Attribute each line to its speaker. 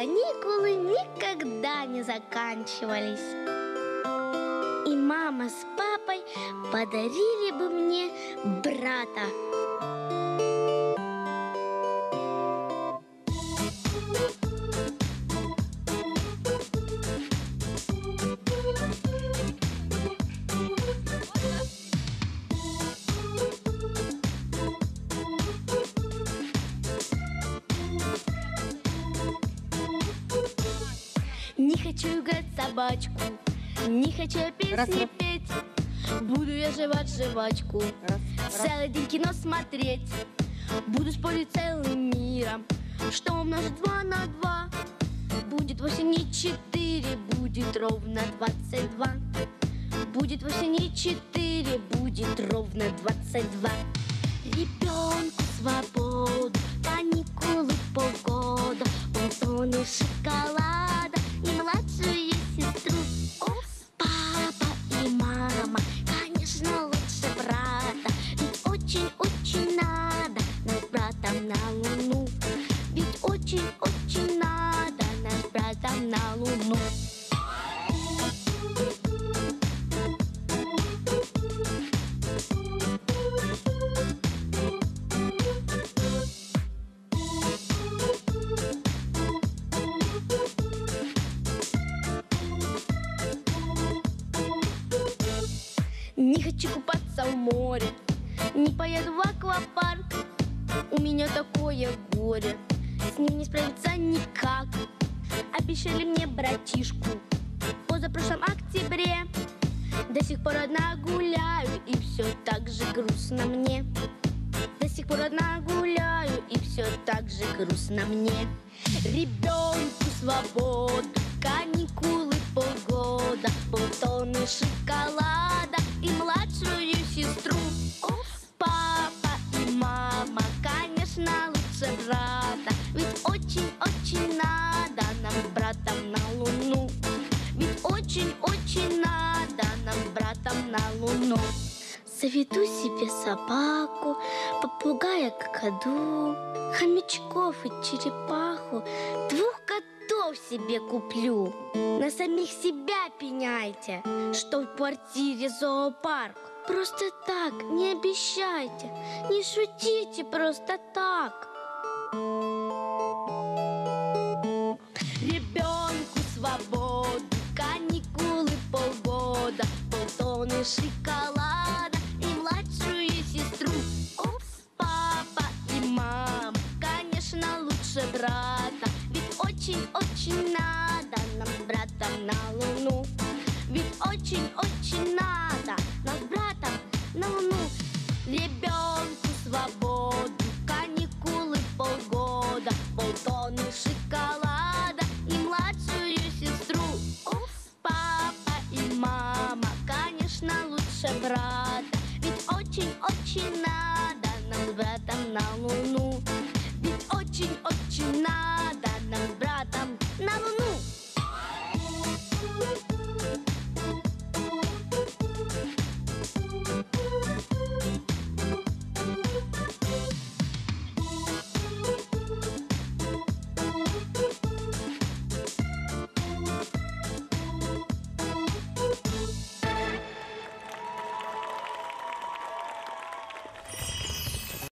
Speaker 1: каникулы никогда не заканчивались. И мама с папой подарили бы мне брата. Не хочу играть собачку, не хочу песни Раз, раз. петь. Буду я жевать жвачку, Раз, раз. целый день кино смотреть. Буду спорить целым миром, что умножить два на два. Будет восемь не четыре, будет ровно двадцать два. Будет восемь не четыре, будет ровно двадцать два. Ребенку свободу, на луну. Не хочу купаться в море, не поеду в аквапарк. У меня такое горе, с ним не справиться никак. Обещали мне братишку позапрошлом октябре. До сих пор одна гуляю, и все так же грустно мне. До сих пор одна гуляю, и все так же грустно мне. Ребенку свободу, каникулы полгода, полтонны шоколада и младшую сестру. Папа и мама, конечно, лучше брата, ведь очень-очень надо нам с братом на луну. Ведь очень-очень надо нам с братом на луну. Заведу себе собаку, попугая какаду, хомячков и черепаху, двух котов себе куплю. На самих себя пеняйте, что в квартире зоопарк. Просто так, не обещайте, не шутите просто так. свободу Каникулы полгода Полтонны шоколада И младшую сестру Папа и мама, конечно, лучше брать.